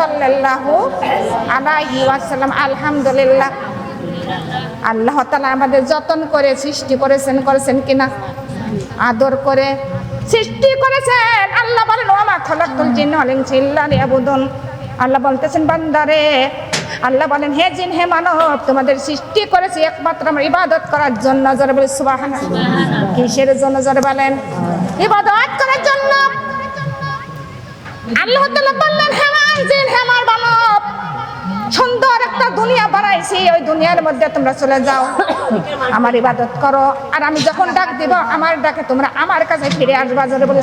সাল্লাল্লাহু আলাইহি ওয়াসাল্লাম, আলহামদুলিল্লাহ। আল্লাহ তালা আমাদের যতন করে, সৃষ্টি করেছেন করেছেন কিনা? আদর করে সৃষ্টি করেছেন। আল্লাহ বলেন ওমা খলাকুল জিন হলেন ইয়াবুদুন আল্লাহ বলতেছেন, বান্দারে, আল্লাহ বলেন, হে জিন, হে মানব, তোমাদের সৃষ্টি করেছি একমাত্র আমার ইবাদত করার জন্য। জোরে বলে সুবাহান কিসের জন্য জোরে বলেন? ইবাদত করার জন্য। আল্লাহ তালা বললেন হে আমার সুন্দর একটা দুনিয়া বানাইছি, ওই দুনিয়ার মধ্যে তোমরা চলে যাও। আমার ইবাদত করো। আর আমি যখন ডাক দিব, আমার ডাকে তোমরা আমার কাছে ফিরে বলে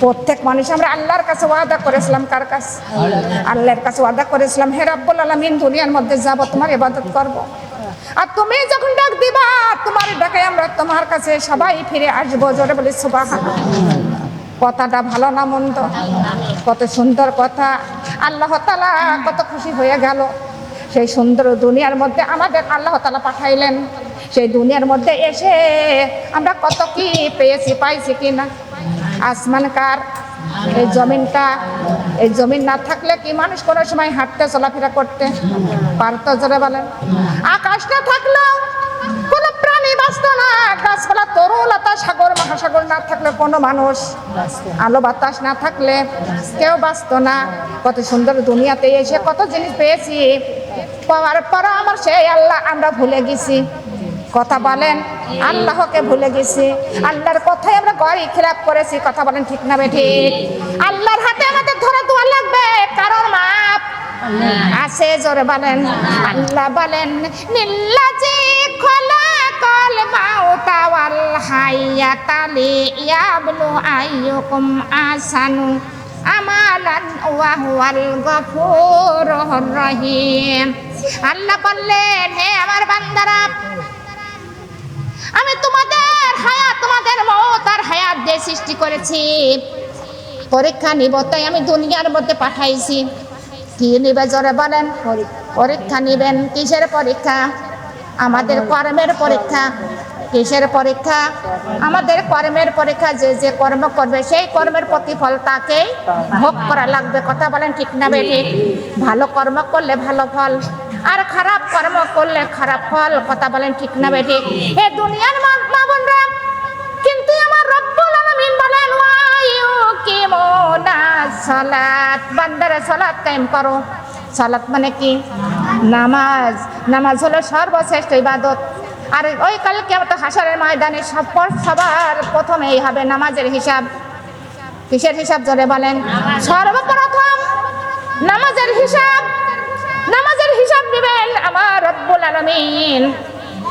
প্রত্যেক মানুষ আমরা আল্লাহর কাছে ওয়াদা করেছিলাম, কার কাছে? আল্লাহর কাছে ওয়াদা করেছিলাম, হে রাব্বুল দুনিয়ার মধ্যে যাব, তোমার ইবাদত করব। আর তুমি যখন ডাক দিবা, তোমার ডাকে আমরা তোমার কাছে সবাই ফিরে আসব, জোরে বলে সুবহানাল্লাহ। কথাটা ভালো না মন্দ? কত সুন্দর কথা। আল্লাহ তালা কত খুশি হয়ে গেল। সেই সুন্দর দুনিয়ার মধ্যে আমাদের আল্লাহ তালা পাঠাইলেন। সেই দুনিয়ার মধ্যে এসে আমরা কত কি পেয়েছি, পাইছি কি না? আসমান কার? এই জমিনটা, এই জমিন না থাকলে কি মানুষ কোনো সময় হাঁটতে, চলাফেরা করতে? পারতো জোরে বলেন। আকাশটা থাকলেও কোনো প্রাণী বাঁচত না গাছপালা তরুলতা সাগর মহাসাগর না থাকলে কোনো মানুষ আলো বাতাস না থাকলে কেউ বাঁচত না। কত সুন্দর দুনিয়াতে এসে কত জিনিস পেয়েছি। পাওয়ার পর আমার সেই আল্লাহ আমরা ভুলে গেছি। কথা বলেন আল্লাহকে ভুলে গেছি। আল্লাহর কথাই আমরা গড়ি খেলাপ করেছি। কথা বলেন ঠিক না বেঠিক আল্লাহর হাতে আমাদের ধরে দোয়া লাগবে কারণ মাপ আছে জোরে বলেন। আল্লাহ বলেন নিল্লাজি ওয়াল হায়াতা লিয়াবলু আইয়ুকুম আসানু আমালান ওয়া হুয়াল গফুরুর রহিম আল্লাহ বললেন, হে আমার বান্দারা, আমি তোমাদের হায়াত, তোমাদের মত আর হায়াত দিয়ে সৃষ্টি করেছি। পরীক্ষা নিব, তাই আমি দুনিয়ার মধ্যে পাঠাইছি। কি নিবে জোরে বলেন? পরীক্ষা নিবেন, কিসের পরীক্ষা? আমাদের কর্মের পরীক্ষা, কিসের পরীক্ষা? আমাদের কর্মের পরীক্ষা যে যে কর্ম করবে, সেই কর্মের প্রতিফল তাকেই ভোগ করা লাগবে। কথা বলেন ঠিক না বেঠি ভালো কর্ম করলে ভালো ফল, আর খারাপ কর্ম করলে খারাপ ফল। কথা বলেন ঠিক না বেঠি এ দুনিয়ার মা কিন্তু আমার রব্বুল আলামিন বলেন বান্দারা কায়েম করো। সালাত মানে কি? নামাজ নামাজ হলো সর্বশ্রেষ্ঠ ইবাদত। আর ওই কালকে তো হাসারের ময়দানে সব সবার প্রথমেই হবে নামাজের হিসাব। কিসের হিসাব জোরে বলেন? সর্বপ্রথম নামাজের হিসাব। নামাজের হিসাব নেবেন আমার রব্বুল আলামিন।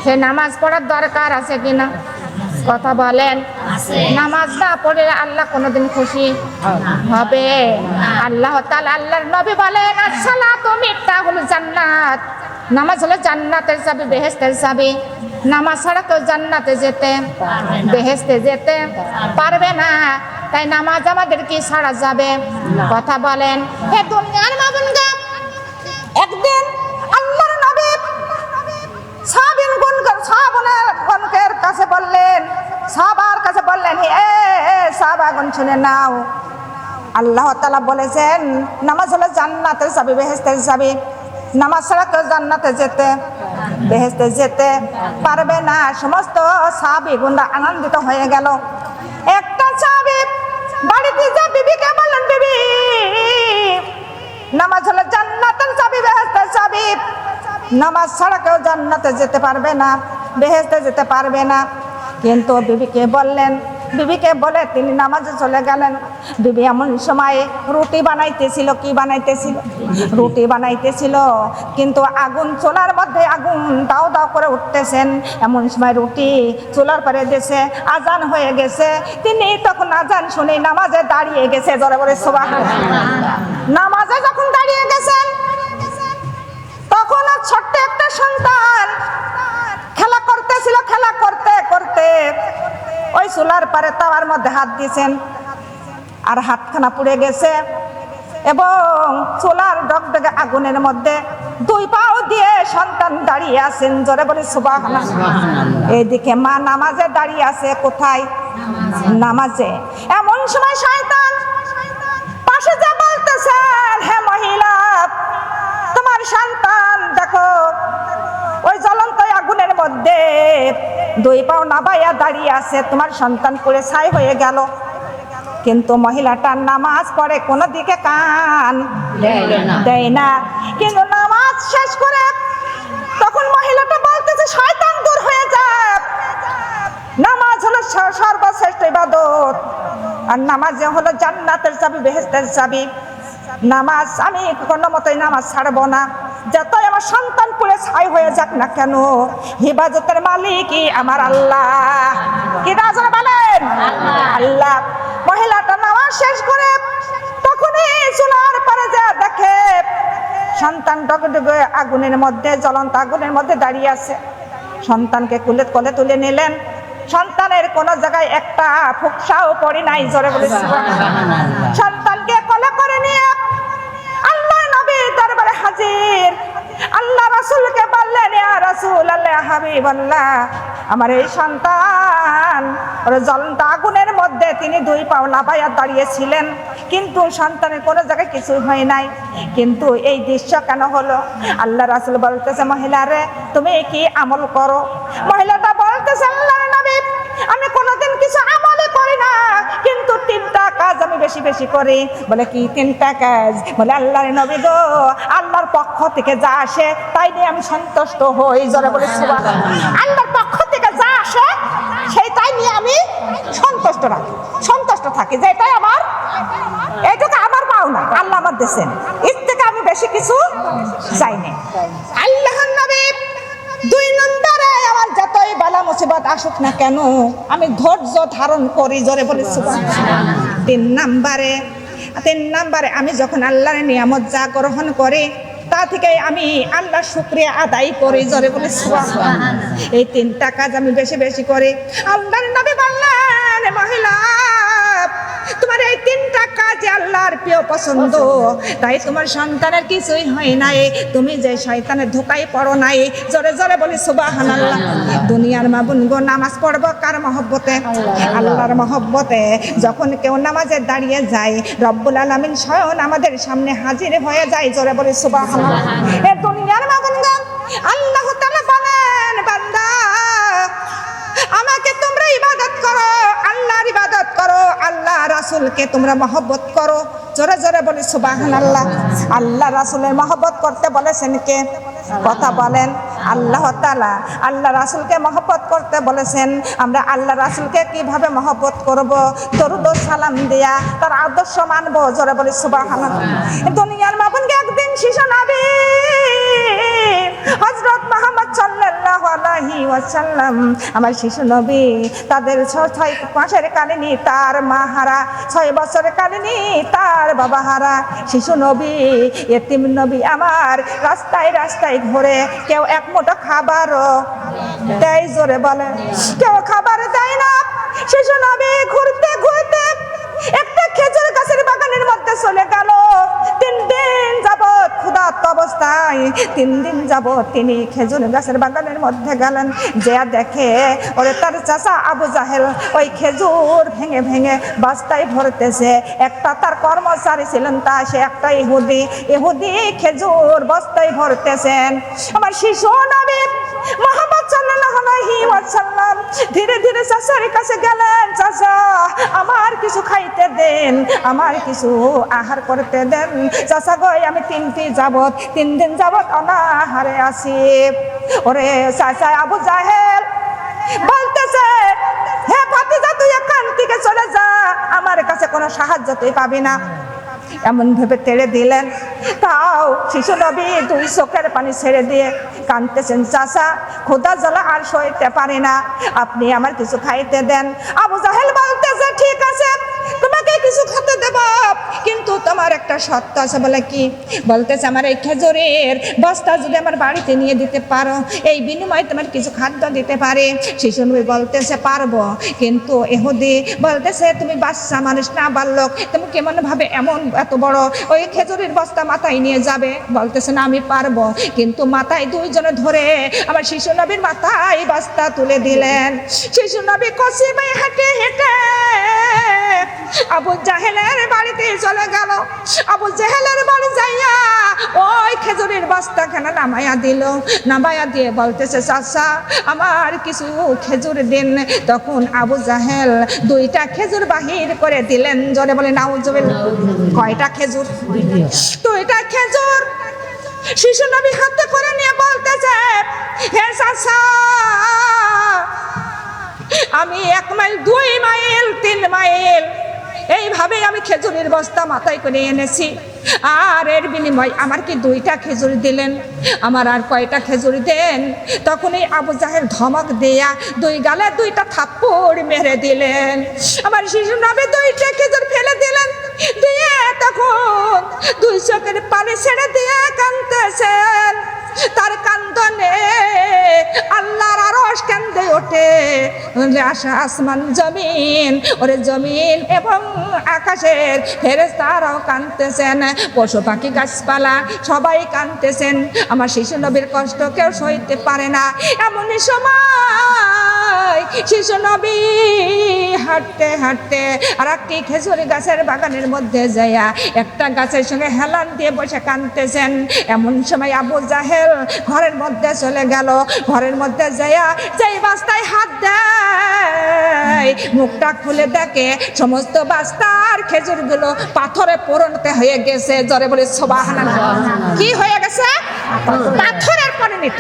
সে নামাজ পড়ার দরকার আছে কিনা? কথা বলেন। নামাজ না পড়লে আল্লাহ কোনোদিন খুশি হবে। আল্লাহ তাআলা আল্লাহর নবী বলেন আসসালাতু মিফতাহুল জান্নাত। নামাজ হলো জান্নাতের চাবি বেহেশতের চাবি। নামাজ ছাড়া কেউ জান্নাতে যেতে বেহেশতে যেতে পারবে না। তাই নামাজ আমাদের কি ছাড়া যাবে? কথা বলেন। হে দুনিয়ার মামুনগা একদিন আল্লাহর নবী সাবিন গুন সাবনের গণকের কাছে বললেন, সবার কাছে বললেন, এ সাবাগুন শুনে নাও। আল্লাহ তালা বলেছেন, নামাজ হলে জান্নাতের চাবি বেহেস্তের চাবি নামাজ ছাড়া কেউ জান্নাতে যেতে বেহেস্তে যেতে পারবে না। সমস্ত সাবি গুন্ডা আনন্দিত হয়ে গেল। একটা চাবি বাড়িতে যা, বিবিকে বললেন, বিবি, নামাজ হলে জান্নাতের চাবি বেহেস্তের চাবি নামাজ ছাড়া কেউ জান্নাতে যেতে পারবে না। বেহেস্তে যেতে পারবে না। কিন্তু বিবিকে বললেন, বিবিকে বলে তিনি নামাজে চলে গেলেন। বিবি এমন সময় রুটি বানাইতেছিল, কি বানাইতেছিল? রুটি বানাইতেছিল, কিন্তু আগুন, চোলার মধ্যে আগুন দাও দাও করে উঠতেছেন। এমন সময় রুটি চোলার পরে দেশে আজান হয়ে গেছে। তিনি তখন আজান শুনে নামাজে দাঁড়িয়ে গেছে, জরে বলে সোবাহ নামাজে যখন দাঁড়িয়ে গেছেন তখন ছোট্ট একটা সন্তান বসেছিল খেলা করতে করতে ওই চুলার পারে তাওয়ার মধ্যে হাত দিয়েছেন আর হাতখানা পুড়ে গেছে এবং চুলার ডগডগে আগুনের মধ্যে দুই পাও দিয়ে সন্তান দাঁড়িয়ে আছেন। জোরে বলে সুবাহ এইদিকে মা নামাজে দাঁড়িয়ে আছে কোথায়? নামাজে। এমন সময় শয়তান পাশে যা বলতেছেন হে মহিলা তোমার শান্ত দুই পাও নাবাইয়া দাঁড়িয়ে আছে তোমার সন্তান পড়ে ছাই হয়ে গেল। কিন্তু মহিলাটার নামাজ পড়ে কোনো দিকে কান দেয় না। কিন্তু নামাজ শেষ করে তখন মহিলাটা বলতেছে শয়তান দূর হয়ে যাক নামাজ হলো সর্বশ্রেষ্ঠ ইবাদত। আর নামাজে হলো জান্নাতের চাবি বেহেস্তের চাবি। নামাজ আমি কোনো মতোই নামাজ ছাড়বো না। যতই আমার সন্তান পুরে ছাই হয়ে যাক না কেন হিফাজতের মালিকই আমার আল্লাহ। কি রাজা বলেন? আল্লাহ। মহিলাটা নামাজ শেষ করে তখনই চুলার পারে যা দেখে সন্তান ডগডগে আগুনের মধ্যে জ্বলন্ত আগুনের মধ্যে দাঁড়িয়ে আছে। সন্তানকে কুলে কোলে তুলে নিলেন। সন্তানের কোন জায়গায় একটা ফুকসাও পড়ে নাই জোরে বলে সন্তানকে কোলে দরবারে আল্লাহ রাসূলকে বললেন রাসূল আল্লাহ হাবিব আমার এই সন্তান। জ্বলন্ত আগুনের মধ্যে তিনি দুই পাও লাফাইয়া দাঁড়িয়েছিলেন। কিন্তু সন্তানের কোনো জায়গায় কিছু হয় নাই। কিন্তু এই দৃশ্য কেন হলো? আল্লাহ রাসূল বলতেছে মহিলারে তুমি কি আমল করো? মহিলাটা বলতেছে আল্লাহ নবী, আমি কোনোদিন কিছু আমলে না। কিন্তু তিনটা কাজ আমি বেশি বেশি করি। বলে কি তিনটা কাজ? বলে আল্লাহর নবী গো, আল্লাহর পক্ষ থেকে যা আসে তাই নিয়ে আমি সন্তুষ্ট হই। জোরে বলে আল্লাহর পক্ষ থেকে যা আসে সেই তাই নিয়ে আমি সন্তুষ্ট রাখি। সন্তুষ্ট থাকি যে এটাই আমার এইটুকু আমার পাওনা। আল্লাহ আমার দেশেন এর থেকে আমি বেশি কিছু চাইনি আল্লাহ নবী দুই নম্বরে আমার যতই বালা মুসিবত আসুক না কেন, আমি ধৈর্য ধারণ করি, জোরে বলে। তিন নাম্বারে তিন নাম্বারে আমি যখন আল্লাহর নিয়ামত যা গ্রহণ করি, তা থেকে আমি আল্লাহ শুক্রিয়া আদায় করি, জোরে বলে। এই তিনটা কাজ আমি বেশি বেশি করে আল্লাহর নবী বললেন মহিলা তোমার এই তিনটা কাজ আল্লাহর প্রিয় পছন্দ। তাই তোমার সন্তানের কিছুই হয় নাই। তুমি যে শয়তানের ধোকায় পড়ো নাই, জোরে জোরে বলি সুবহানাল্লাহ। দুনিয়ার মা বোন গো, নামাজ পড়ব কার মহব্বতে? আল্লাহর মহব্বতে। যখন কেউ নামাজে দাঁড়িয়ে যায়, রব্বুল আলামিন স্বয়ং আমাদের সামনে হাজির হয়ে যায়, জোরে বলি সুবহানাল্লাহ। এ দুনিয়ার মা বোন গো, আল্লাহ তাআলা বলেন, বান্দা, আমাকে তোমরা ইবাদত করো। আল্লাহর ইবাদত করো, আল্লাহ রাসূলকে তোমরা মহব্বত করো। জোরে জোরে বলি সুবাহান আল্লাহ আল্লাহ রাসূলের মহব্বত করতে বলেছেন কে? কথা বলেন। আল্লাহ তাআলা আল্লাহ রাসূলকে মহব্বত করতে বলেছেন। আমরা আল্লাহ রাসূলকে কীভাবে মহব্বত করব? দরুদ ও সালাম দিয়া তার আদর্শ মানবো। জোরে বলি সুবাহান দুনিয়ার মাবনকে একদিন শিশু নবী হযরত মুহাম্মদ আলাইহি ওয়াসাল্লাম আমার শিশু নবী, তাদের ছয় মাসের কালিনী তার মা হারা, ছয় বছরের কালিনী তার বাবা হারা। শিশু নবী, এতিম নবী আমার রাস্তায় রাস্তায় ঘুরে, কেউ এক মুঠো খাবারও দেয় জোরে বলে। কেউ খাবার দেয় না। শিশু নবী ঘুরতে ঘুরতে একটা খেজুর গাছের মধ্যে চলে গেল। তিন দিন যাবৎ ক্ষুধার্ত অবস্থায়, তিন দিন যাবৎ তিনি খেজুর গাছের বাগানের মধ্যে গেলেন। যে দেখে ওরে তার চাচা আবু জাহেল ওই খেজুর ভেঙে ভেঙে বাস্তায় ভরতেছে। একটা তার কর্মচারী ছিলেন তা, সে একটা ইহুদি। ইহুদি খেজুর বস্তায় ভরতেছেন। আমার শিশু নবী মোহাম্মদ সাল্লাল্লাহু আলাইহি ওয়াসাল্লাম ধীরে ধীরে চাচার কাছে গেলেন, চাচা, আমার কিছু খাইতে দেন, আমার কিছু আহার করতে দেন। চাচা গই আমি তিনটি যাবত, তিন দিন যাবত অনাহারে আছি। ওরে চাচা আবু জাহেল, বলতেছে, হে ভাতিজা, তুই এখান থেকে চলে যা, আমার কাছে কোনো সাহায্য তুই পাবি না। এমন ভেবে তেড়ে দিলেন। তাও শিশু নবী দুই চোখের পানি ছেড়ে দিয়ে কাঁদতেছেন চাষা খোদা জ্বালা আর সইতে পারে না। আপনি আমার কিছু খাইতে দেন। আবু জাহেল বলতেছে, ঠিক আছে তোমাকে কিছু খেতে দেব। কিন্তু তোমার একটা সত্য আছে, বলে কি? বলতেছে আমার এই খেজুরের বস্তা যদি আমার বাড়িতে নিয়ে দিতে পারো, এই বিনিময়ে তোমার কিছু খাদ্য দিতে পারে। শিশু নবী বলতেছে, পারব। কিন্তু এহুদি বলতেছে, তুমি বাচ্চা মানুষ না, বাল্যক, তুমি কেমনভাবে এমন এত বড়? ওই খেজুরের বস্তা মাথায় নিয়ে যাবে। বলতেছে, না, আমি পারব। কিন্তু মাথায় দুইজনে ধরে আমার শিশু নবীর মাথায় বস্তা তুলে দিলেন। শিশু নবী কষি হেঁটে হেঁটে আবু জাহেলের বাড়িতে চলে গেল। আবু জাহেলের বাড়ি যাইয়া ওই খেজুরের বস্তাখানা নামাইয়া দিল। নামাইয়া দিয়ে বলতেছে, চাচা, আমার কিছু খেজুর দিন। তখন আবু জাহেল দুইটা খেজুর বাহির করে দিলেন। জোরে বলে নাউজুবিল কয়টা খেজুর? দুইটা খেজুর। শিশু নবী হাতে করে নিয়ে বলতেছে, হে চাচা, আমি এক মাইল, দুই মাইল, তিন মাইল এইভাবে আমি খেজুরের বস্তা মাথায় করে এনেছি। আর এর বিনিময় আমার কি দুইটা খেজুর দিলেন? আমার আর কয়টা খেজুর দেন? তখনই আবু জাহের ধমক দেয়া দুই গালে দুইটা থাপ্পড় মেরে দিলেন। আমার শিশু নবে দুইটা খেজুর ফেলে দিলেন। দিয়ে তখন দুই চোখের পানি ছেড়ে দিয়ে কান্দতেছেন তার কান্দনে আল্লাহর আরশ কান্দে ওঠে। আসমান জমিন, ওরে জমিন এবং আকাশের ফেরেস্তারাও কাঁদতেছেন। পশু পাখি, গাছপালা, সবাই কাঁদতেছেন। আমার শিশু নবীর কষ্ট কেউ সইতে পারে না। এমনই সময় শিশু নবী হাঁটতে হাঁটতে আর একটি খেজুরি গাছের বাগানের মধ্যে যাইয়া একটা গাছের সঙ্গে হেলান দিয়ে বসে কান্দতেছেন এমন সময় আবু জাহেল ঘরের মধ্যে চলে গেল। ঘরের মধ্যে যাইয়া যেই বাস্তায় হাত দেয় মুখটা খুলে দেখে সমস্ত বাস্তার খেজুরগুলো পাথরে পরিণত হয়ে গেছে। জরে বলে সোবাহান কি হয়ে গেছে? পাথরের পরিণত।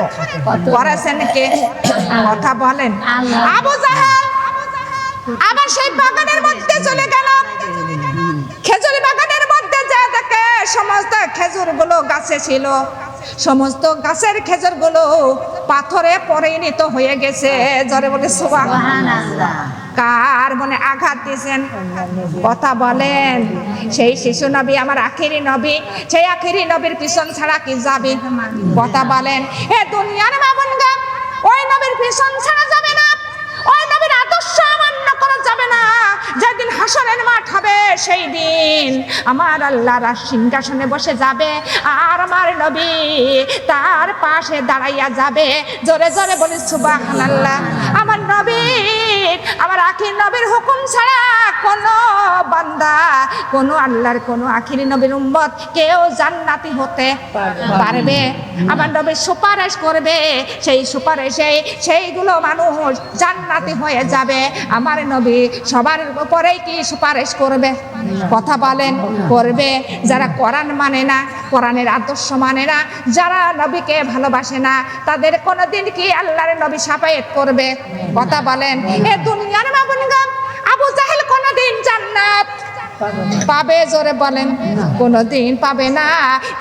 করেছেন কে? কথা বলেন। আবু জাহেল আবার সেই বাগানের মধ্যে চলে গেল। খেজুর বাগানের মধ্যে যা দেখে সমস্ত খেজুরগুলো গাছে ছিল। সমস্ত গাছের খেজুরগুলো পাথরে পরিণত হয়ে গেছে। জরে বলে কার মনে আঘাত দিয়েছেন? কথা বলেন। সেই শিশু নবী আমার আখেরি নবী সেই আখেরি নবীর পিছন ছাড়া কি যাবে? কথা বলেন। এ দুনিয়ার বাবন গা ওই নবীর পিছন ছাড়া যাবে না। ওই নবীর আদর্শ অমান্য করা যাবে না। যেদিন হাসরের মাঠ হবে, সেই দিন আমার আল্লাহ সিংহাসনে বসে যাবে। আর আমার নবী তার পাশে দাঁড়াইয়া যাবে। জোরে জোরে বলি সুবাহ আমার নবী আমার আখির নবীর হুকুম ছাড়া কোন বান্দা, কোন আল্লাহর কোন আখিরি নবীর উম্মত কেউ জান্নাতি হতে পারবে। আমার নবী সুপারিশ করবে, সেই সুপারিশে সেইগুলো মানুষ জান্নাতি হয়ে যাবে। আমার নবী সবার উপরেই কি সুপারিশ করবে? কথা বলেন, করবে। যারা কোরআন মানে না, কোরআনের আদর্শ মানে না, যারা নবীকে ভালোবাসে না, তাদের কোনোদিন কি আল্লাহর নবী সাফায়েত করবে? কথা বলেন এ আবু জাহেল কোনোদিন জান্নাত পাবে জোরে বলেন, কোনোদিন পাবে না।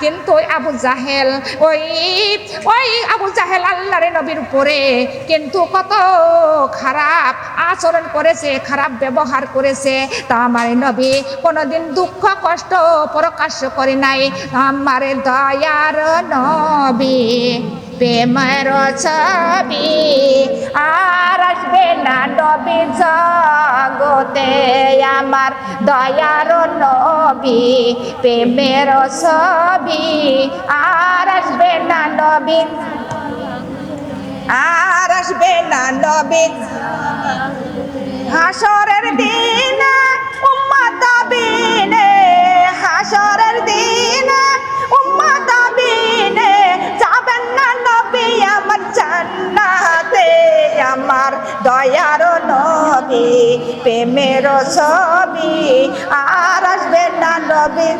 কিন্তু ওই আবু জাহেল, ওই ওই আবু জাহেল আল্লাহরে নবীর উপরে কিন্তু কত খারাপ আচরণ করেছে, খারাপ ব্যবহার করেছে। তা আমার নবী কোনোদিন দুঃখ, কষ্ট প্রকাশ করে নাই। আমার দয়ার নবী প্রেমের ছবি আর আসবে না নবী জগতে আমার দয়ার নবী। প্রেমের ছবি আর আসবে না নবী আর আসবে না নবী হাসরের দিন উম্মত বিনে হাসরের দিন প্রেমের ছবি আর আসবে না নবী।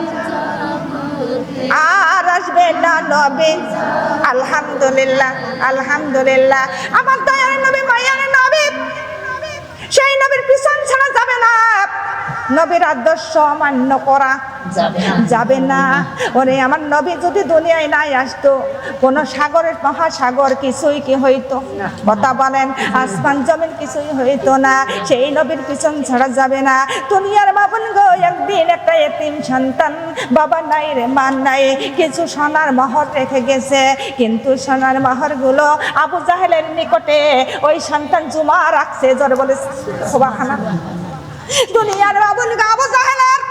আর আসবে না নবী। আলহামদুলিল্লাহ আলহামদুলিল্লাহ। আমার দয়ার নবী, মায়ার নবী। সেই নবীর পিছন ছাড়া যাবে না। নবীর আদর্শ অমান্য করা যাবে না। ওরে আমার নবী যদি দুনিয়ায় নাই আসতো কোন সাগরের মহাসাগর কিছুই কি হইতো? কথা বলেন আসমান জমিন কিছুই হইতো না। সেই নবীর পিছন ছাড়া যাবে না। দুনিয়ার বাবন গো একদিন একটা এতিম সন্তান বাবা নাই রে মান নাই। কিছু সোনার মহর রেখে গেছে। কিন্তু সোনার মহরগুলো আবু জাহেলের নিকটে ওই সন্তান জুমা রাখছে। জোর বলে সোবাখানা দুনিয়ার বাবন আবু জাহেলের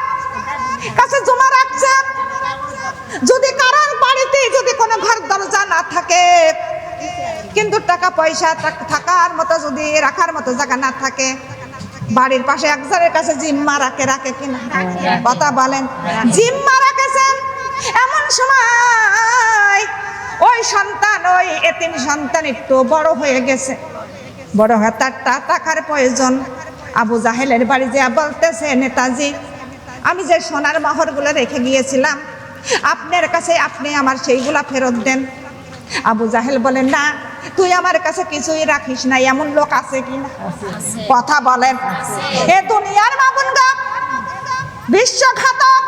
কাছে জমা রাখছে। যদি কারোর বাড়িতে যদি কোনো ঘর দরজা না থাকে, কিন্তু টাকা পয়সা থাকার মতো যদি রাখার মতো জায়গা না থাকে, বাড়ির পাশে একজনের কাছে জিম্মা রাখে রাখে কিনা? কথা বলেন। জিম্মা রাখেছেন এমন সময় ওই সন্তান, ওই এতিম সন্তান একটু বড় হয়ে গেছে। বড় হয়ে তার টাকার প্রয়োজন। আবু জাহেলের বাড়ি যে বলতেছে, নেতাজি, আমি যে সোনার মোহরগুলো রেখে গিয়েছিলাম, আপনার কাছে আপনি আমার সেইগুলা ফেরত দেন? আবু জাহেল বলেন, না, তুই আমার কাছে কিছুই রাখিস না, এমন লোক আছে কি না? কথা বলেন, এ দুনিয়ার মামুন বিশ্বঘাতক,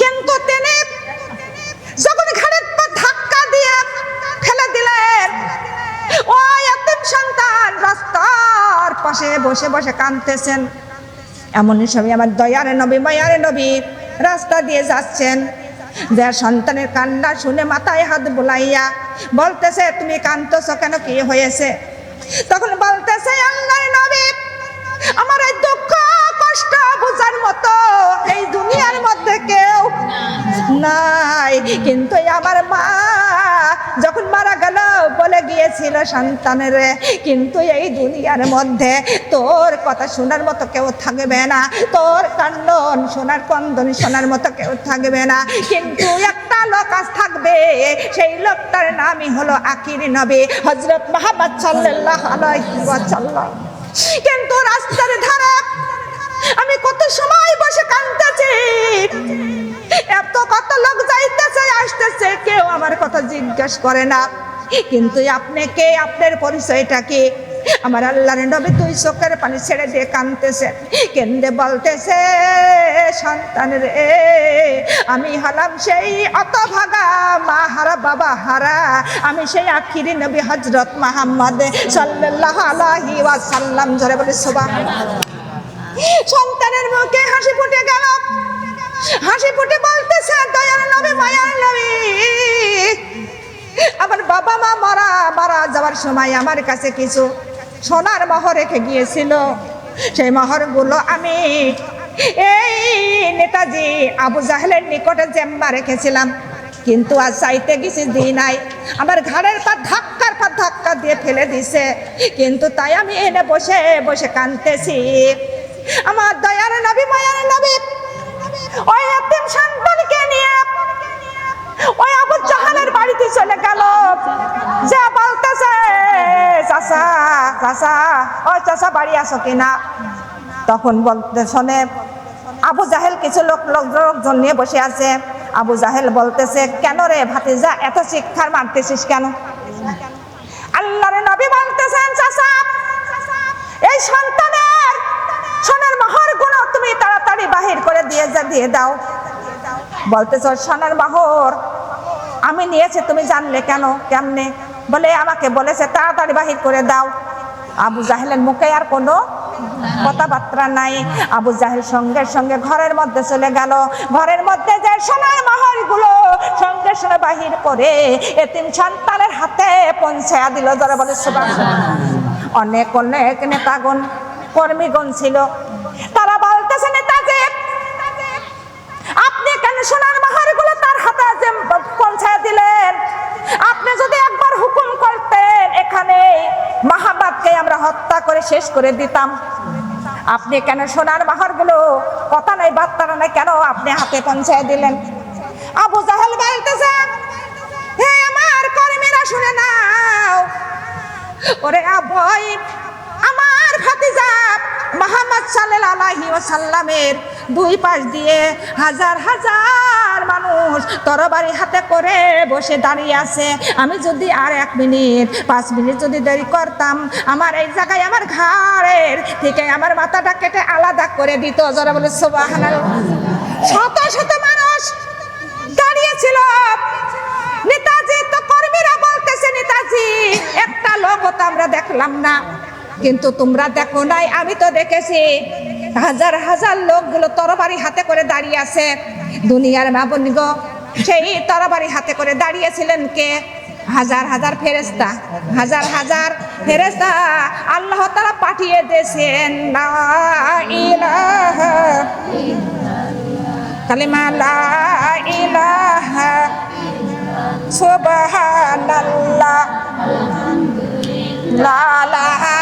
কিন্তু তিনি যখন ঘাড়ের পর ধাক্কা দিয়ে ফেলে দিলেন ও এত সন্তান রাস্তার পাশে বসে বসে কাঁদতেছেন। এমন সময় আমার দয়ারে নবী, মায়ারে নবী, রাস্তা দিয়ে যাচ্ছেন। যে সন্তানের কান্না শুনে মাথায় হাত বোলাইয়া বলতেছে, তুমি কাঁদতেছ কেন? কি হয়েছে? তখন বলতেছে আল্লাহ নবী, আমার এই দুঃখ কষ্ট বোঝার মতো এই দুনিয়ার মধ্যে কেউ নাই। কিন্তু আমার মা যখন মারা গেল, বলে গিয়েছিল সন্তানের কিন্তু এই দুনিয়ার মধ্যে তোর কথা শোনার মতো কেউ থাকবে না। তোর কান্ডন সোনার কন্দন শোনার মতো কেউ থাকবে না। কিন্তু একটা লোক আজ থাকবে, সেই লোকটার নামই হলো আকির নবী হজরত মাহমদ সাল্লাহ কিন্তু রাস্তার ধারে আমি কত সময় বসে কাঁদতেছি। এত কত লোক যাইতেছে, আসতেছে, কেউ আমার কথা জিজ্ঞেস করে না। কিন্তু আপনি কে? আপনার পরিচয়টা কি? আমার আল্লাহর নবী দুই চোখের পানি ছেড়ে দিয়ে কাঁদতেছে। কেন্দে বলতেছে সন্তানের এ আমি হলাম সেই অত ভাগা মা হারা বাবা হারা। আমি সেই আখিরি নবী হজরত মাহমদ সাল্লাল্লাহু আলাইহি ওয়াসাল্লাম। জোরে বলে, সুবহানাল্লাহ। সন্তানের মুখে হাসি ফুটে গেল। হাসি ফুটে বলতেছে দয়ার নবী, মায়ার নবী। আমার বাবা মা মারা মারা যাওয়ার সময় আমার কাছে কিছু সোনার মহর রেখে গিয়েছিল। সেই মহরগুলো আমি এই নেতাজি আবু জাহেলের নিকটে জেম্বা রেখেছিলাম। কিন্তু আজ চাইতে গেছি দিই নাই। আমার ঘাড়ের পা ধাক্কার পর ধাক্কা দিয়ে ফেলে দিছে। কিন্তু তাই আমি এনে বসে বসে কাঁদতেছি। আমার দয়ার নবী, মায়ার নবী। ওই এতিম সন্তানকে নিয়ে, ওই আবু জাহালের বাড়িতে চলে গেল। যে বলতেছে, চাচা চাচা ও চাচা বাড়ি আসো কিনা? তখন বলতে শোনে, আবু জাহেল কিছু লোক লোক, লোকজন নিয়ে বসে আছে। আবু জাহেল বলতেছে, কেন রে ভাতিজা, এত শিক্ষার মারতেছিস কেন? আল্লাহর নবী বলতেছেন, চাচা, এই সন্তানের সোনার মাহর গুণ তুমি বাহির করে দিয়ে যা, দিয়ে দাও। বলতেছ, সোনার মাহর আমি নিয়েছি, তুমি জানলে কেন, কেমনে? বলে, আমাকে বলেছে, তাড়াতাড়ি বাহির করে দাও। আবু জাহেলের মুখে আর কোনো কথাবার্তা নাই। আবু জাহেল সঙ্গে সঙ্গে ঘরের মধ্যে চলে গেল। ঘরের মধ্যে যে সোনার মাহরগুলো সঙ্গে সঙ্গে বাহির করে এতিম সন্তানের হাতে পৌঁছায়া দিল। যারা বলে। অনেক অনেক নেতাগণ, কর্মীগণ ছিল তারা বলতেছে নেতাজি আপনি কেন সোনার মাহারগুলো তার হাতে যে পৌঁছায় দিলেন। আপনি যদি একবার হুকুম করতেন, এখানে মাহাবাদকে আমরা হত্যা করে শেষ করে দিতাম। আপনি কেন সোনার মাহারগুলো কথা নাই বার্তা নাই কেন আপনি হাতে পৌঁছায় দিলেন? আবু জাহেল বলতেছে, হে আমার কর্মীরা শুনে নাও। ওরে আবই, আমার ভাতিজা মোহাম্মদ সাল্লাল্লাহু আলাইহি ওয়াসাল্লামের দুই পাশ দিয়ে হাজার হাজার মানুষ তরবারি হাতে করে বসে দাঁড়িয়ে আছে। আমি যদি আর এক মিনিট, পাঁচ মিনিট যদি দেরি করতাম, আমার এই জায়গায় আমার ঘাড়ের থেকে আমার মাথাটা কেটে আলাদা করে দিত। যারা বলে, সুবহানাল্লাহ। শত শত মানুষ দাঁড়িয়েছিল। নেতাজি তো কর্মীরা বলতেছে, নেতাজি, একটা লোকও তো আমরা দেখলাম না। কিন্তু তোমরা দেখো নাই, আমি তো দেখেছি। হাজার হাজার লোকগুলো তরবারি হাতে করে দাঁড়িয়ে আছে। দুনিয়ার মাবনিগ সেই তরবারি হাতে করে দাঁড়িয়েছিলেন কে? হাজার হাজার ফেরেস্তা হাজার হাজার ফেরেস্তা আল্লাহ তারা পাঠিয়ে দিয়েছেন কালিমা, লা ইলাহা লা লা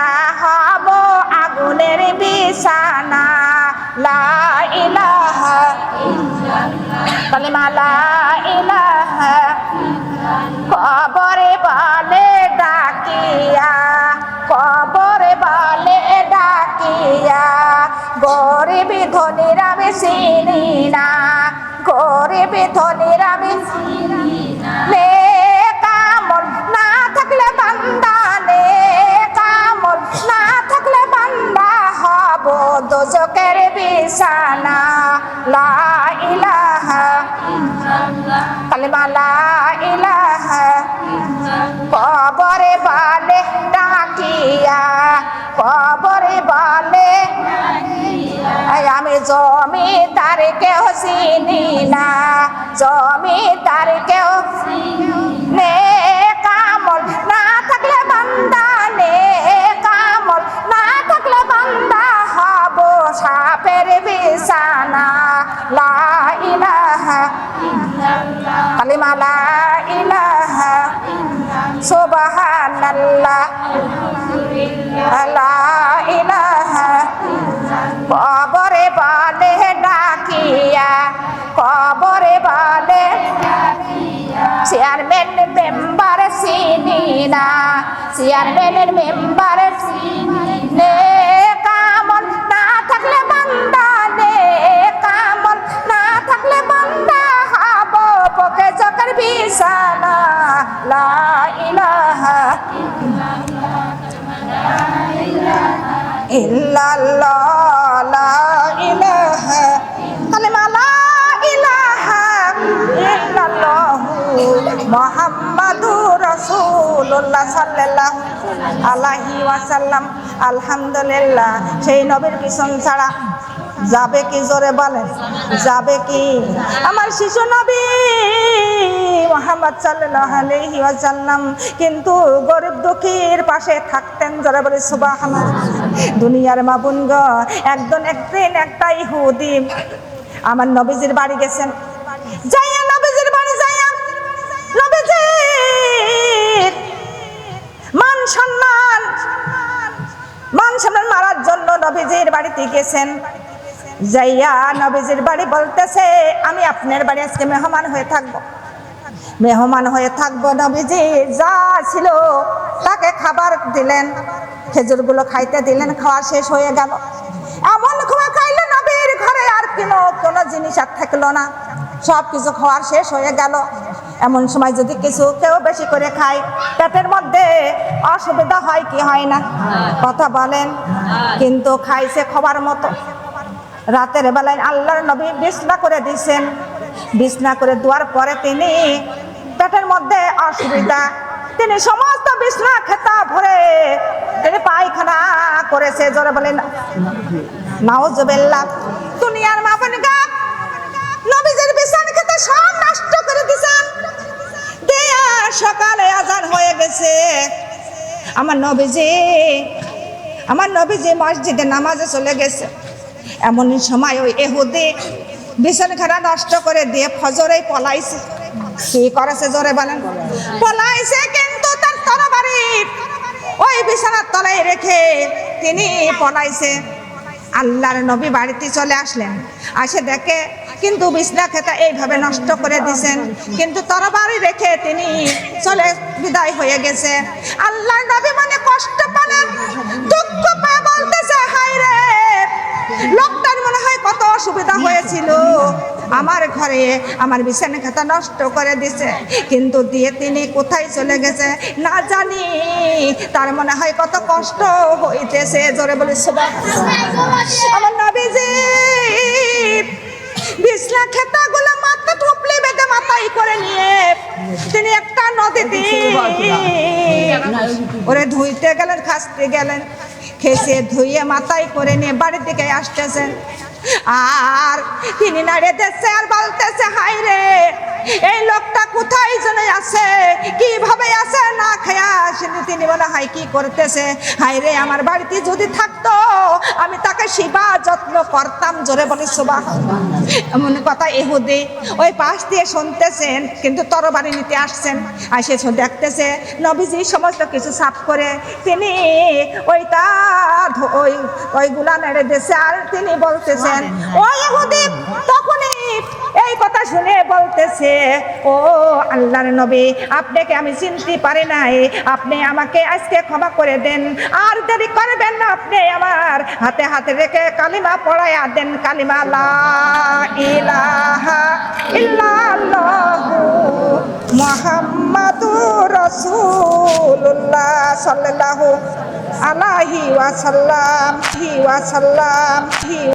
বিছানা লা ইলাহা বলে ডাকিয়া, কবরে বলে আমি জমিদার কেউ চিনি না, জমিদার কেউ নে। লা ইলাহা কালিমা লা ইলাহা সুবহানাল্লাহ। লা ইলাহা কবরে বলে ডাকিয়া। কবরে বলে চেয়ারম্যান মেম্বার চিনি না। চেয়ারম্যানের মেম্বার নে ওয়াসাল্লাম আলহামদুলিল্লাহ। সেই নবীর পিছন ছাড়া যাবে কি জোরে বলেন? যাবে কি? আমার শিশু নবী মোহাম্মদ আলাইহি ওয়াসাল্লাম কিন্তু গরিব দুঃখীর পাশে থাকতেন জোরে বলে, সুবহানাল্লাহ। দুনিয়ার মাবুনগ একজন একদিন একটা ইহুদি। আমার নবীজির বাড়ি গেছেন। যাইয়া নবীজির বাড়ি যাইয়া নবীজির মান সম্মান মান মারার জন্য নবীজির বাড়িতে গেছেন। যাইয়া নবীজির বাড়ি বলতেছে, আমি আপনার বাড়ি আজকে মেহমান হয়ে থাকব। মেহমান হয়ে থাকব নবীজি, যা ছিল তাকে খাবার দিলেন, খেজুরগুলো খাইতে দিলেন, খাওয়া শেষ হয়ে গেল। এমন খাওয়া খাইলে নবীর ঘরে আর কোনো কোনো জিনিস আর থাকল না। সব কিছু খাওয়ার শেষ হয়ে গেল। এমন সময় যদি কিছু কেউ বেশি করে খায়, পেটের মধ্যে অসুবিধা হয় কি হয় না? কথা বলেন। কিন্তু খাইছে খাবার মতো। রাতের বেলায় আল্লাহর নবী বিছনা করে দিয়েছেন। বিছনা করে দেওয়ার পরে তিনি পেটের মধ্যে অসুবিধা। তিনি সমস্ত বিছনা খেতা ভরে তিনি পায়খানা করেছে। জোরে বলেন, নাউজুবিল্লাহ। দুনিয়ার মাপন গা নবীজির বিছানা খেতা সব নষ্ট করে দেয়া সকালে আজান হয়ে গেছে। আমার নবীজি আমার নবীজি মসজিদে নামাজে চলে গেছে। এমন সময় ওই এহুদি বিছানখানা নষ্ট করে দিয়ে ফজরেই পলাইছে। কি করেছে জোরে বলেন? পলাইছে কিন্তু তার তরবারি ওই বিছানার তলায় রেখে তিনি পলাইছে। আল্লাহর নবী বাড়িতে চলে আসলেন। আসে দেখে কিন্তু বিছনা খেতা এইভাবে নষ্ট করে দিছেন। কিন্তু তরবারি রেখে তিনি চলে বিদায় হয়ে গেছে। আল্লাহর নবী মানে কষ্ট পেলেন, দুঃখ পেয়ে বলতেছে হাই রে, লোকটার মনে হয় কত অসুবিধা হয়েছিল। আমার ঘরে আমার বিছানা খাতা নষ্ট করে দিছে। কিন্তু দিয়ে তিনি কোথায় চলে গেছে না জানি। তার মনে হয় কত কষ্ট হইতেছে। জোরে বলে আমার নবীজি বিছনা খেতা গুলো মাথা টুপলি বেঁধে মাথায় করে নিয়ে তিনি একটা নদীতে ওরে ধুইতে গেলেন, খাসতে গেলেন খেসে ধুইয়ে মাথায় করে নিয়ে বাড়ির দিকে আসতেছেন। আর তিনি নাড়িয়ে দিচ্ছে আর বলতেছে হাই রে, এই লোকটা কোথায় যেন আছে কীভাবে আছে না খায়া তিনি মনে হয়, কি করতেছে? হাই রে, আমার বাড়িতে যদি থাকতো, আমি তাকে সেবা যত্ন করতাম। জোরে বলে সুবা এমন কথা এহুদি ওই পাশ দিয়ে শুনতেছেন, কিন্তু তরবারি নিতে আসছেন। আসে দেখতেছে, নবীজি সমস্ত কিছু সাফ করে তিনি ওই তা ওই ওইগুলা নেড়ে দিয়েছে আর তিনি বলতেছেন ওই এহুদি তখনই এই কথা শুনে বলতেছে, ও আল্লাহর নবী, আপনাকে আমি চিনতে পারি নাই। আপনি আমাকে আজকে ক্ষমা করে দেন। আর দেরি করবেন না আপনি আমার হাতে হাতে রেখে কালিমা পড়াইয়া দেন। কালিমা লা ইলাহা ইল্লাল্লাহু মুহাম্মাদুর সাল্লাল্লাহু ওয়াসাল্লাম হি ওয়াসাল্লাম হি